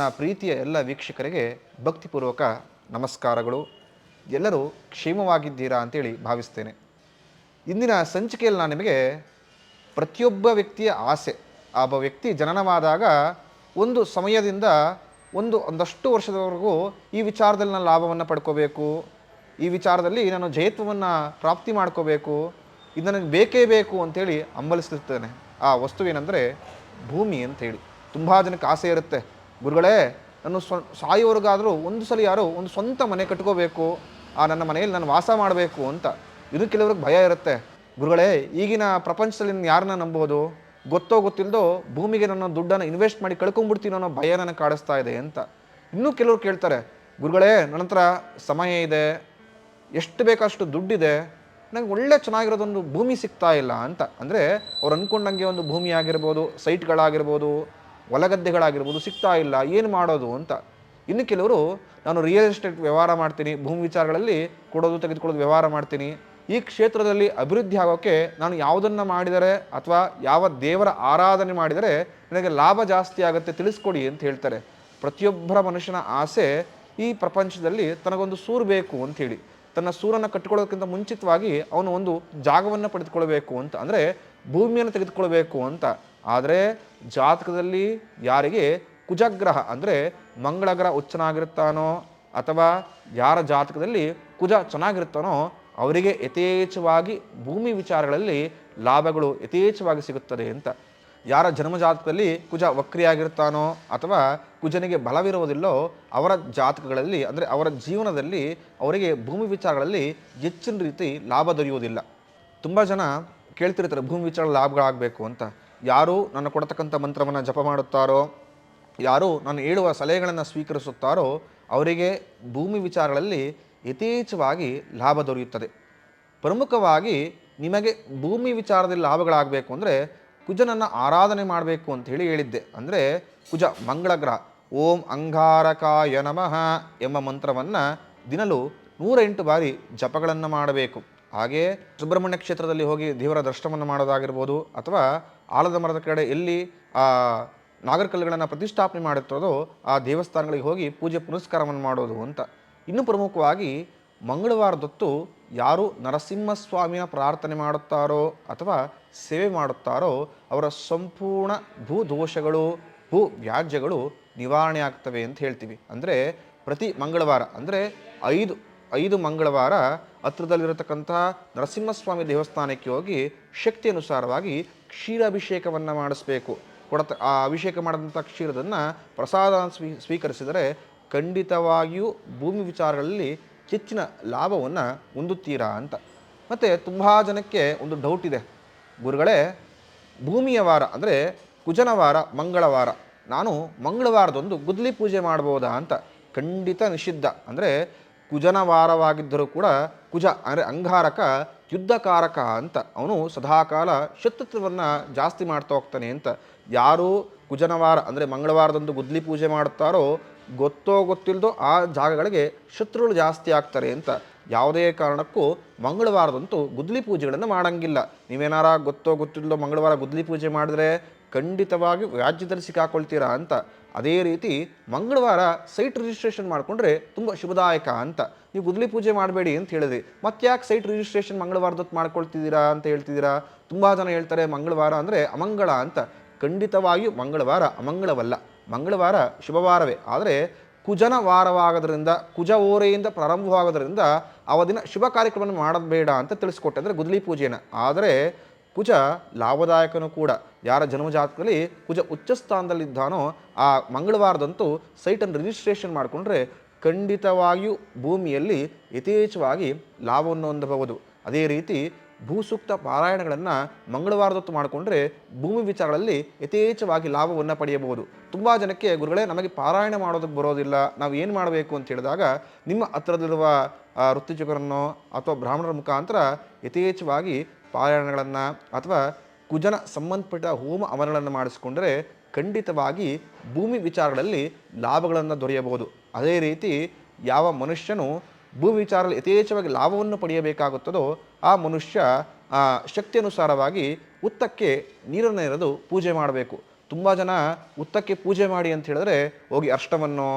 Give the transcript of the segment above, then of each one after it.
ನನ್ನ ಪ್ರೀತಿಯ ಎಲ್ಲ ವೀಕ್ಷಕರಿಗೆ ಭಕ್ತಿಪೂರ್ವಕ ನಮಸ್ಕಾರಗಳು. ಎಲ್ಲರೂ ಕ್ಷೇಮವಾಗಿದ್ದೀರಾ ಅಂತೇಳಿ ಭಾವಿಸ್ತೇನೆ. ಇಂದಿನ ಸಂಚಿಕೆಯಲ್ಲಿ ನಾನು ನಿಮಗೆ ಪ್ರತಿಯೊಬ್ಬ ವ್ಯಕ್ತಿಯ ಆಸೆ. ಆ ಒಬ್ಬ ವ್ಯಕ್ತಿ ಜನನವಾದಾಗ ಒಂದು ಸಮಯದಿಂದ ಒಂದು ಒಂದಷ್ಟು ವರ್ಷದವರೆಗೂ ಈ ವಿಚಾರದಲ್ಲಿ ನಾನು ಲಾಭವನ್ನು ಪಡ್ಕೋಬೇಕು. ಈ ವಿಚಾರದಲ್ಲಿ ನಾನು ಜಯತ್ವವನ್ನು ಪ್ರಾಪ್ತಿ ಮಾಡ್ಕೋಬೇಕು. ಇದು ನನಗೆ ಬೇಕೇ ಬೇಕು ಅಂತೇಳಿ ಹಂಬಲಿಸ್ತಿರ್ತೇನೆ ಆ ವಸ್ತುವೇನೆಂದರೆ ಭೂಮಿ ಅಂತೇಳಿ. ತುಂಬ ಜನಕ್ಕೆ ಆಸೆ ಇರುತ್ತೆ. ಗುರುಗಳೇ ನಾನು ಸ್ವ ಸಾಯೋವರೆಗಾದರೂ ಒಂದು ಸಲ ಯಾರು ಒಂದು ಸ್ವಂತ ಮನೆ ಕಟ್ಕೋಬೇಕು, ಆ ನನ್ನ ಮನೆಯಲ್ಲಿ ನಾನು ವಾಸ ಮಾಡಬೇಕು ಅಂತ ಇದು ಕೆಲವ್ರಿಗೆ ಭಯ ಇರುತ್ತೆ. ಗುರುಗಳೇ, ಈಗಿನ ಪ್ರಪಂಚದಲ್ಲಿ ಯಾರನ್ನ ನಂಬೋದು ಗೊತ್ತೋ ಗೊತ್ತಿಲ್ಲದೋ ಭೂಮಿಗೆ ನನ್ನ ದುಡ್ಡನ್ನು ಇನ್ವೆಸ್ಟ್ ಮಾಡಿ ಕಳ್ಕೊಂಡ್ಬಿಡ್ತೀನೋ ಅನ್ನೋ ಭಯ ನನಗೆ ಕಾಡಿಸ್ತಾ ಇದೆ ಅಂತ ಇನ್ನೂ ಕೆಲವರು ಕೇಳ್ತಾರೆ. ಗುರುಗಳೇ, ನನ್ನ ಸಮಯ ಇದೆ, ಎಷ್ಟು ಬೇಕಷ್ಟು ದುಡ್ಡಿದೆ ನನಗೆ ಒಳ್ಳೆ ಚೆನ್ನಾಗಿರೋದೊಂದು ಭೂಮಿ ಸಿಗ್ತಾ ಇಲ್ಲ ಅಂತ. ಅಂದರೆ ಅವ್ರು ಅಂದ್ಕೊಂಡಂಗೆ ಒಂದು ಭೂಮಿ ಆಗಿರ್ಬೋದು ಸೈಟ್ಗಳಾಗಿರ್ಬೋದು ಹೊಲಗದ್ದೆಗಳಾಗಿರ್ಬೋದು ಸಿಗ್ತಾ ಇಲ್ಲ, ಏನು ಮಾಡೋದು ಅಂತ. ಇನ್ನು ಕೆಲವರು, ನಾನು ರಿಯಲ್ ಎಸ್ಟೇಟ್ ವ್ಯವಹಾರ ಮಾಡ್ತೀನಿ, ಭೂಮಿ ವಿಚಾರಗಳಲ್ಲಿ ಕೊಡೋದು ತೆಗೆದುಕೊಳ್ಳೋದು ವ್ಯವಹಾರ ಮಾಡ್ತೀನಿ, ಈ ಕ್ಷೇತ್ರದಲ್ಲಿ ಅಭಿವೃದ್ಧಿ ಆಗೋಕ್ಕೆ ನಾನು ಯಾವುದನ್ನು ಮಾಡಿದರೆ ಅಥವಾ ಯಾವ ದೇವರ ಆರಾಧನೆ ಮಾಡಿದರೆ ನನಗೆ ಲಾಭ ಜಾಸ್ತಿ ಆಗುತ್ತೆ ತಿಳಿಸ್ಕೊಡಿ ಅಂತ ಹೇಳ್ತಾರೆ. ಪ್ರತಿಯೊಬ್ಬರ ಮನುಷ್ಯನ ಆಸೆ ಈ ಪ್ರಪಂಚದಲ್ಲಿ ತನಗೊಂದು ಸೂರು ಬೇಕು ಅಂತ ಹೇಳಿ. ತನ್ನ ಸೂರನ್ನು ಕಟ್ಟಿಕೊಳ್ಳೋದಕ್ಕಿಂತ ಮುಂಚಿತವಾಗಿ ಅವನು ಒಂದು ಜಾಗವನ್ನು ಪಡೆದುಕೊಳ್ಬೇಕು ಅಂತ. ಅಂದರೆ ಭೂಮಿಯನ್ನು ತೆಗೆದುಕೊಳ್ಬೇಕು ಅಂತ. ಆದರೆ ಜಾತಕದಲ್ಲಿ ಯಾರಿಗೆ ಕುಜಗ್ರಹ ಅಂದರೆ ಮಂಗಳ ಗ್ರಹ ಉಚ್ಚನಾಗಿರುತ್ತಾನೋ ಅಥವಾ ಯಾರ ಜಾತಕದಲ್ಲಿ ಕುಜ ಚೆನ್ನಾಗಿರುತ್ತಾನೋ ಅವರಿಗೆ ಯಥೇಚ್ಛವಾಗಿ ಭೂಮಿ ವಿಚಾರಗಳಲ್ಲಿ ಲಾಭಗಳು ಯಥೇಚ್ಛವಾಗಿ ಸಿಗುತ್ತದೆ ಅಂತ. ಯಾರ ಜನ್ಮ ಜಾತಕದಲ್ಲಿ ಕುಜ ವಕ್ರಿಯಾಗಿರ್ತಾನೋ ಅಥವಾ ಕುಜನಿಗೆ ಬಲವಿರುವುದಿಲ್ಲೋ ಅವರ ಜಾತಕಗಳಲ್ಲಿ ಅಂದರೆ ಅವರ ಜೀವನದಲ್ಲಿ ಅವರಿಗೆ ಭೂಮಿ ವಿಚಾರಗಳಲ್ಲಿ ಹೆಚ್ಚಿನ ರೀತಿ ಲಾಭ ದೊರೆಯುವುದಿಲ್ಲ. ತುಂಬ ಜನ ಕೇಳ್ತಿರ್ತಾರೆ, ಭೂಮಿ ವಿಚಾರ ಲಾಭಗಳಾಗಬೇಕು ಅಂತ. ಯಾರು ನನ್ನ ಕೊಡತಕ್ಕಂಥ ಮಂತ್ರವನ್ನು ಜಪ ಮಾಡುತ್ತಾರೋ, ಯಾರು ನಾನು ಹೇಳುವ ಸಲಹೆಗಳನ್ನು ಸ್ವೀಕರಿಸುತ್ತಾರೋ, ಅವರಿಗೆ ಭೂಮಿ ವಿಚಾರಗಳಲ್ಲಿ ಯಥೇಚ್ಛವಾಗಿ ಲಾಭ ದೊರೆಯುತ್ತದೆ. ಪ್ರಮುಖವಾಗಿ ನಿಮಗೆ ಭೂಮಿ ವಿಚಾರದಲ್ಲಿ ಲಾಭಗಳಾಗಬೇಕು ಅಂದರೆ, ಕುಜನನ್ನು ಆರಾಧನೆ ಮಾಡಬೇಕು ಅಂತ ಹೇಳಿ ಹೇಳಿದ್ದೆ. ಅಂದರೆ, ಕುಜ ಮಂಗಳ ಗ್ರಹ, ಓಂ ಅಂಗಾರಕಾಯ ನಮಃ ಎಂಬ ಮಂತ್ರವನ್ನು ದಿನಲೂ ನೂರೆಂಟು ಬಾರಿ ಜಪಗಳನ್ನು ಮಾಡಬೇಕು. ಹಾಗೆ ಸುಬ್ರಹ್ಮಣ್ಯ ಕ್ಷೇತ್ರದಲ್ಲಿ ಹೋಗಿ ದೇವರ ದರ್ಶನವನ್ನು ಮಾಡೋದಾಗಿರ್ಬೋದು ಅಥವಾ ಆಲದ ಮರದ ಕಡೆ ಎಲ್ಲಿ ಆ ನಾಗರಕಲ್ಲುಗಳನ್ನು ಪ್ರತಿಷ್ಠಾಪನೆ ಮಾಡುತ್ತಿರೋದೋ ಆ ದೇವಸ್ಥಾನಗಳಿಗೆ ಹೋಗಿ ಪೂಜೆ ಪುನಸ್ಕಾರವನ್ನು ಮಾಡೋದು ಅಂತ. ಇನ್ನು ಪ್ರಮುಖವಾಗಿ ಮಂಗಳವಾರದೊತ್ತು ಯಾರು ನರಸಿಂಹಸ್ವಾಮಿಯ ಪ್ರಾರ್ಥನೆ ಮಾಡುತ್ತಾರೋ ಅಥವಾ ಸೇವೆ ಮಾಡುತ್ತಾರೋ ಅವರ ಸಂಪೂರ್ಣ ಭೂ ದೋಷಗಳು ಭೂ ವ್ಯಾಜ್ಯಗಳು ನಿವಾರಣೆ ಆಗ್ತವೆ ಅಂತ ಹೇಳ್ತೀವಿ. ಅಂದರೆ ಪ್ರತಿ ಮಂಗಳವಾರ, ಅಂದರೆ ಐದು ಐದು ಮಂಗಳವಾರ ಹತ್ರದಲ್ಲಿರತಕ್ಕಂಥ ನರಸಿಂಹಸ್ವಾಮಿ ದೇವಸ್ಥಾನಕ್ಕೆ ಹೋಗಿ ಶಕ್ತಿ ಅನುಸಾರವಾಗಿ ಕ್ಷೀರಾಭಿಷೇಕವನ್ನು ಮಾಡಿಸ್ಬೇಕು. ಕೊಡತ, ಆ ಅಭಿಷೇಕ ಮಾಡಿದಂಥ ಕ್ಷೀರದನ್ನು ಪ್ರಸಾದ ಸ್ವೀ, ಸ್ವೀಕರಿಸಿದರೆ ಖಂಡಿತವಾಗಿಯೂ ಭೂಮಿ ವಿಚಾರಗಳಲ್ಲಿ ಹೆಚ್ಚಿನ ಲಾಭವನ್ನು ಹೊಂದುತ್ತೀರಾ ಅಂತ. ಮತ್ತು ತುಂಬ ಜನಕ್ಕೆ ಒಂದು ಡೌಟ್ ಇದೆ. ಗುರುಗಳೇ, ಭೂಮಿಯ ವಾರ ಅಂದರೆ ಕುಜನ ವಾರ ಮಂಗಳವಾರ ನಾನು ಮಂಗಳವಾರದೊಂದು ಗುದ್ಲಿ ಪೂಜೆ ಮಾಡ್ಬೋದಾ ಅಂತ. ಖಂಡಿತ ನಿಷಿದ್ಧ. ಅಂದರೆ ಕುಜನ ವಾರವಾಗಿದ್ದರೂ ಕೂಡ ಕುಜ ಅಂದರೆ ಅಂಗಾರಕ, ಯುದ್ಧಕಾರಕ ಅಂತ. ಅವನು ಸದಾಕಾಲ ಶತ್ರುತ್ವವನ್ನು ಜಾಸ್ತಿ ಮಾಡ್ತಾ ಹೋಗ್ತಾನೆ ಅಂತ. ಯಾರು ಕುಜನವಾರ ಅಂದರೆ ಮಂಗಳವಾರದಂದು ಗುದ್ಲಿ ಪೂಜೆ ಮಾಡುತ್ತಾರೋ ಗೊತ್ತೋ ಗೊತ್ತಿಲ್ಲದೋ ಆ ಜಾಗಗಳಿಗೆ ಶತ್ರುಗಳು ಜಾಸ್ತಿ ಆಗ್ತಾರೆ ಅಂತ. ಯಾವುದೇ ಕಾರಣಕ್ಕೂ ಮಂಗಳವಾರದಂತೂ ಗುದ್ಲಿ ಪೂಜೆಗಳನ್ನು ಮಾಡಂಗಿಲ್ಲ. ನೀವೇನಾರ ಗೊತ್ತೋ ಗೊತ್ತಿಲ್ಲದೋ ಮಂಗಳವಾರ ಗುದ್ಲಿ ಪೂಜೆ ಮಾಡಿದ್ರೆ ಖಂಡಿತವಾಗಿ ರಾಜ್ಯದಲ್ಲಿ ಸಿಕ್ಕಾಕೊಳ್ತೀರಾ ಅಂತ. ಅದೇ ರೀತಿ ಮಂಗಳವಾರ ಸೈಟ್ ರಿಜಿಸ್ಟ್ರೇಷನ್ ಮಾಡಿಕೊಂಡ್ರೆ ತುಂಬ ಶುಭದಾಯಕ ಅಂತ. ನೀವು ಗುದ್ಲಿ ಪೂಜೆ ಮಾಡಬೇಡಿ ಅಂತ ಹೇಳಿದ್ರಿ. ಮತ್ತ್ಯಾಕೆ ಸೈಟ್ ರಿಜಿಸ್ಟ್ರೇಷನ್ ಮಂಗಳವಾರದೊತ್ತು ಮಾಡ್ಕೊಳ್ತಿದ್ದೀರಾ ಅಂತ ಹೇಳ್ತಿದ್ದೀರಾ? ತುಂಬ ಜನ ಹೇಳ್ತಾರೆ ಮಂಗಳವಾರ ಅಂದರೆ ಅಮಂಗಳ ಅಂತ. ಖಂಡಿತವಾಗಿಯೂ ಮಂಗಳವಾರ ಅಮಂಗಳವಲ್ಲ. ಮಂಗಳವಾರ ಶುಭವಾರವೇ. ಆದರೆ ಕುಜನ ವಾರವಾಗೋದ್ರಿಂದ, ಕುಜ ಓರೆಯಿಂದ ಪ್ರಾರಂಭವಾಗೋದ್ರಿಂದ ಅವದಿನ ಶುಭ ಕಾರ್ಯಕ್ರಮವನ್ನು ಮಾಡಬೇಡ ಬೇಡ ಅಂತ ತಿಳಿಸ್ಕೊಟ್ಟೆ ಅಂದರೆ ಗುದ್ಲಿ ಪೂಜೆನ. ಆದರೆ ಕುಜ ಲಾಭದಾಯಕನೂ ಕೂಡ. ಯಾರ ಜನ್ಮಜಾತಕದಲ್ಲಿ ಕುಜ ಉಚ್ಚ ಸ್ಥಾನದಲ್ಲಿದ್ದಾನೋ ಆ ಮಂಗಳವಾರದಂತೂ ಸೈಟನ್ನು ರಿಜಿಸ್ಟ್ರೇಷನ್ ಮಾಡಿಕೊಂಡ್ರೆ ಖಂಡಿತವಾಗಿಯೂ ಭೂಮಿಯಲ್ಲಿ ಯಥೇಚ್ಛವಾಗಿ ಲಾಭವನ್ನು ಹೊಂದಬಹುದು. ಅದೇ ರೀತಿ ಭೂಸೂಕ್ತ ಪಾರಾಯಣಗಳನ್ನು ಮಂಗಳವಾರದೊತ್ತು ಮಾಡಿಕೊಂಡ್ರೆ ಭೂಮಿ ವಿಚಾರಗಳಲ್ಲಿ ಯಥೇಚ್ಛವಾಗಿ ಲಾಭವನ್ನು ಪಡೆಯಬಹುದು. ತುಂಬ ಜನಕ್ಕೆ ಗುರುಗಳೇ ನಮಗೆ ಪಾರಾಯಣ ಮಾಡೋದಕ್ಕೆ ಬರೋದಿಲ್ಲ ನಾವು ಏನು ಮಾಡಬೇಕು ಅಂತ ಹೇಳಿದಾಗ ನಿಮ್ಮ ಹತ್ರದಲ್ಲಿರುವ ಆ, ಋತ್ವಿಜಕರನ್ನೋ ಅಥವಾ ಬ್ರಾಹ್ಮಣರ ಮುಖಾಂತರ ಯಥೇಚ್ಛವಾಗಿ ಪಾರಾಯಣಗಳನ್ನು ಅಥವಾ ಕುಜನ ಸಂಬಂಧಪಟ್ಟ ಹೋಮ ಹವನಗಳನ್ನು ಮಾಡಿಸಿಕೊಂಡರೆ ಖಂಡಿತವಾಗಿ ಭೂಮಿ ವಿಚಾರಗಳಲ್ಲಿ ಲಾಭಗಳನ್ನು ದೊರೆಯಬಹುದು. ಅದೇ ರೀತಿ ಯಾವ ಮನುಷ್ಯನು ಭೂ ವಿಚಾರದಲ್ಲಿ ಯಥೇಚ್ಛವಾಗಿ ಲಾಭವನ್ನು ಪಡೆಯಬೇಕಾಗುತ್ತದೋ ಆ ಮನುಷ್ಯ ಆ, ಶಕ್ತಿ ಅನುಸಾರವಾಗಿ ಉತ್ತಕ್ಕೆ ನೀರನ್ನು ಇರೋದು ಪೂಜೆ ಮಾಡಬೇಕು. ತುಂಬ ಜನ ಉತ್ತಕ್ಕೆ ಪೂಜೆ ಮಾಡಿ ಅಂತ ಹೇಳಿದ್ರೆ ಹೋಗಿ ಅರ್ಶವನ್ನೋ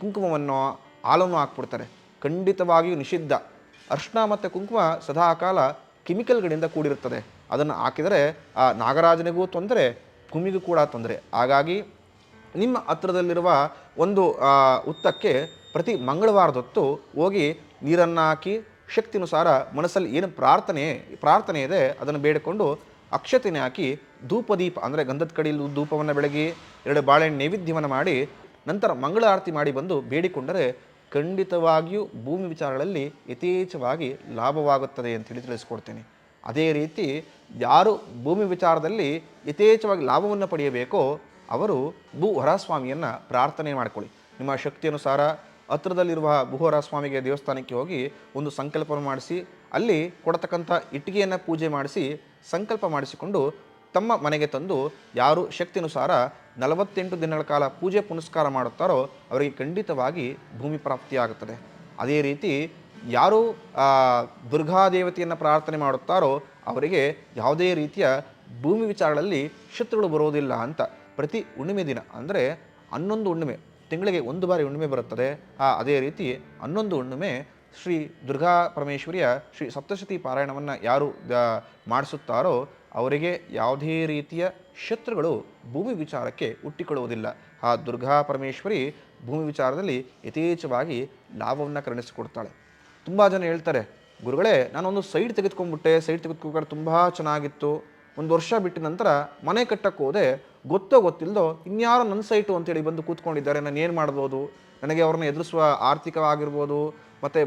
ಕುಂಕುಮವನ್ನು ಹಾಲನ್ನು ಹಾಕ್ಬಿಡ್ತಾರೆ. ಖಂಡಿತವಾಗಿಯೂ ನಿಷಿದ್ಧ. ಅರ್ಶನ ಮತ್ತು ಕುಂಕುಮ ಸದಾಕಾಲ ಕೆಮಿಕಲ್ಗಳಿಂದ ಕೂಡಿರುತ್ತದೆ. ಅದನ್ನು ಹಾಕಿದರೆ ಆ ನಾಗರಾಜನಿಗೂ ತೊಂದರೆ, ಭೂಮಿಗೂ ಕೂಡ ತೊಂದರೆ. ಹಾಗಾಗಿ ನಿಮ್ಮ ಹತ್ರದಲ್ಲಿರುವ ಒಂದು ಉತ್ತಕ್ಕೆ ಪ್ರತಿ ಮಂಗಳವಾರದೊತ್ತು ಹೋಗಿ ನೀರನ್ನು ಹಾಕಿ ಶಕ್ತಿನುಸಾರ ಮನಸ್ಸಲ್ಲಿ ಏನು ಪ್ರಾರ್ಥನೆ ಪ್ರಾರ್ಥನೆ ಇದೆ ಅದನ್ನು ಬೇಡಿಕೊಂಡು ಅಕ್ಷತೆನೆ ಹಾಕಿ ಧೂಪದೀಪ, ಅಂದರೆ ಗಂಧದ ಕಡಿಯಲ್ಲಿ ಧೂಪವನ್ನು ಬೆಳಗಿ ಎರಡು ಬಾಳೆಹಣ್ಣು ನೈವೇದ್ಯವನ್ನು ಮಾಡಿ ನಂತರ ಮಂಗಳ ಆರತಿ ಮಾಡಿ ಬಂದು ಬೇಡಿಕೊಂಡರೆ ಖಂಡಿತವಾಗಿಯೂ ಭೂಮಿ ವಿಚಾರಗಳಲ್ಲಿ ಯಥೇಚ್ಛವಾಗಿ ಲಾಭವಾಗುತ್ತದೆ ಅಂತೇಳಿ ತಿಳಿಸ್ಕೊಡ್ತೀನಿ. ಅದೇ ರೀತಿ ಯಾರು ಭೂಮಿ ವಿಚಾರದಲ್ಲಿ ಯಥೇಚ್ಛವಾಗಿ ಲಾಭವನ್ನು ಪಡೆಯಬೇಕೋ ಅವರು ಭೂ ಹೊರಸ್ವಾಮಿಯನ್ನು ಪ್ರಾರ್ಥನೆ ಮಾಡಿಕೊಳ್ಳಿ. ನಿಮ್ಮ ಶಕ್ತಿ ಅನುಸಾರ ಹತ್ರದಲ್ಲಿರುವ ಭೂಹರ ಸ್ವಾಮಿಗೆ ದೇವಸ್ಥಾನಕ್ಕೆ ಹೋಗಿ ಒಂದು ಸಂಕಲ್ಪವನ್ನು ಮಾಡಿಸಿ, ಅಲ್ಲಿ ಕೊಡತಕ್ಕಂಥ ಇಟ್ಟಿಗೆಯನ್ನು ಪೂಜೆ ಮಾಡಿಸಿ, ಸಂಕಲ್ಪ ಮಾಡಿಸಿಕೊಂಡು ತಮ್ಮ ಮನೆಗೆ ತಂದು ಯಾರು ಶಕ್ತಿನುಸಾರ ನಲವತ್ತೆಂಟು ದಿನಗಳ ಕಾಲ ಪೂಜೆ ಪುನಸ್ಕಾರ ಮಾಡುತ್ತಾರೋ ಅವರಿಗೆ ಖಂಡಿತವಾಗಿ ಭೂಮಿ ಪ್ರಾಪ್ತಿಯಾಗುತ್ತದೆ. ಅದೇ ರೀತಿ ಯಾರು ದುರ್ಗಾದೇವತೆಯನ್ನು ಪ್ರಾರ್ಥನೆ ಮಾಡುತ್ತಾರೋ ಅವರಿಗೆ ಯಾವುದೇ ರೀತಿಯ ಭೂಮಿ ವಿಚಾರಗಳಲ್ಲಿ ಶತ್ರುಗಳು ಬರೋದಿಲ್ಲ ಅಂತ ಪ್ರತಿ ಹುಣ್ಣಿಮೆ ದಿನ, ಅಂದರೆ ಹನ್ನೊಂದು ಹುಣ್ಣಿಮೆ, ತಿಂಗಳಿಗೆ ಒಂದು ಬಾರಿ ಹುಣ್ಣಿಮೆ ಬರುತ್ತದೆ. ಆ, ಅದೇ ರೀತಿ ಹನ್ನೊಂದು ಹುಣ್ಣಿಮೆ ಶ್ರೀ ದುರ್ಗಾ ಪರಮೇಶ್ವರಿಯ ಶ್ರೀ ಸಪ್ತಶತಿ ಪಾರಾಯಣವನ್ನು ಯಾರು ಮಾಡಿಸುತ್ತಾರೋ ಅವರಿಗೆ ಯಾವುದೇ ರೀತಿಯ ಶತ್ರುಗಳು ಭೂಮಿ ವಿಚಾರಕ್ಕೆ ಹುಟ್ಟಿಕೊಳ್ಳುವುದಿಲ್ಲ. ಆ ದುರ್ಗಾ ಪರಮೇಶ್ವರಿ ಭೂಮಿ ವಿಚಾರದಲ್ಲಿ ಯಥೇಚ್ಛವಾಗಿ ಲಾಭವನ್ನು ಕರುಣಿಸಿಕೊಡ್ತಾಳೆ. ತುಂಬ ಜನ ಹೇಳ್ತಾರೆ, ಗುರುಗಳೇ, ನಾನೊಂದು ಸೈಡ್ ತೆಗೆದುಕೊಂಡ್ಬಿಟ್ಟೆ. ಸೈಡ್ ತೆಗೆದುಕೊಂಡ್ರೆ ತುಂಬ ಚೆನ್ನಾಗಿತ್ತು. ಒಂದು ವರ್ಷ ಬಿಟ್ಟ ನಂತರ ಮನೆ ಕಟ್ಟಕ್ಕೆ ಹೋದೆ. ಗೊತ್ತೋ ಗೊತ್ತಿಲ್ಲದೋ ಇನ್ಯಾರೋ ನನ್ನ ಸೈಟು ಅಂತೇಳಿ ಬಂದು ಕೂತ್ಕೊಂಡಿದ್ದಾರೆ. ನಾನು ಏನು ಮಾಡ್ಬೋದು? ನನಗೆ ಅವ್ರನ್ನ ಎದುರಿಸುವ ಆರ್ಥಿಕವಾಗಿರ್ಬೋದು, ಮತ್ತು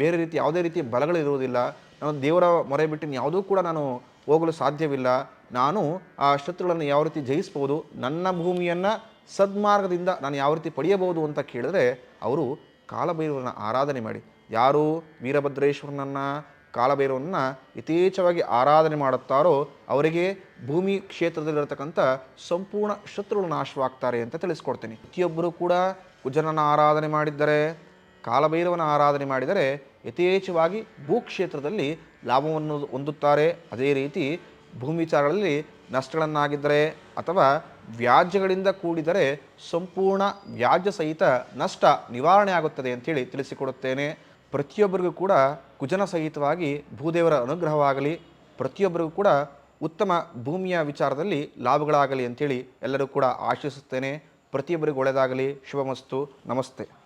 ಬೇರೆ ರೀತಿ ಯಾವುದೇ ರೀತಿಯ ಬಲಗಳಿರುವುದಿಲ್ಲ. ನಾನು ದೇವರ ಮೊರೆ ಬಿಟ್ಟಿನ ಯಾವುದೂ ಕೂಡ ನಾನು ಹೋಗಲು ಸಾಧ್ಯವಿಲ್ಲ. ನಾನು ಆ ಶತ್ರುಗಳನ್ನು ಯಾವ ರೀತಿ ಜಯಿಸ್ಬೋದು, ನನ್ನ ಭೂಮಿಯನ್ನು ಸದ್ಮಾರ್ಗದಿಂದ ನಾನು ಯಾವ ರೀತಿ ಪಡೆಯಬಹುದು ಅಂತ ಕೇಳಿದ್ರೆ, ಅವರು ಕಾಲಭೈರವನ ಆರಾಧನೆ ಮಾಡಿ. ಯಾರು ವೀರಭದ್ರೇಶ್ವರನನ್ನು ಕಾಲಭೈರವನ್ನ ಯಥೇಚ್ಛವಾಗಿ ಆರಾಧನೆ ಮಾಡುತ್ತಾರೋ, ಅವರಿಗೆ ಭೂಮಿ ಕ್ಷೇತ್ರದಲ್ಲಿರತಕ್ಕಂಥ ಸಂಪೂರ್ಣ ಶತ್ರುಗಳು ನಾಶವಾಗ್ತಾರೆ ಅಂತ ತಿಳಿಸ್ಕೊಡ್ತೀನಿ. ಪ್ರತಿಯೊಬ್ಬರೂ ಕೂಡ ಕುಜನನ ಆರಾಧನೆ ಮಾಡಿದ್ದರೆ, ಕಾಲಭೈರವನ ಆರಾಧನೆ ಮಾಡಿದರೆ, ಯಥೇಚ್ಛವಾಗಿ ಭೂಕ್ಷೇತ್ರದಲ್ಲಿ ಲಾಭವನ್ನು ಹೊಂದುತ್ತಾರೆ. ಅದೇ ರೀತಿ ಭೂಮಿ ವಿಚಾರಗಳಲ್ಲಿ ನಷ್ಟಗಳನ್ನಾಗಿದ್ದರೆ ಅಥವಾ ವ್ಯಾಜ್ಯಗಳಿಂದ ಕೂಡಿದರೆ ಸಂಪೂರ್ಣ ವ್ಯಾಜ್ಯ ಸಹಿತ ನಷ್ಟ ನಿವಾರಣೆ ಆಗುತ್ತದೆ ಅಂತೇಳಿ ತಿಳಿಸಿಕೊಡುತ್ತೇನೆ. ಪ್ರತಿಯೊಬ್ಬರಿಗೂ ಕೂಡ ಕುಜನ ಸಹಿತವಾಗಿ ಭೂದೇವರ ಅನುಗ್ರಹವಾಗಲಿ. ಪ್ರತಿಯೊಬ್ಬರಿಗೂ ಕೂಡ ಉತ್ತಮ ಭೂಮಿಯ ವಿಚಾರದಲ್ಲಿ ಲಾಭಗಳಾಗಲಿ ಅಂಥೇಳಿ ಎಲ್ಲರೂ ಕೂಡ ಆಶಿಸುತ್ತೇನೆ ಪ್ರತಿಯೊಬ್ಬರಿಗೂ ಒಳ್ಳೆಯದಾಗಲಿ. ಶುಭಮಸ್ತು. ನಮಸ್ತೆ.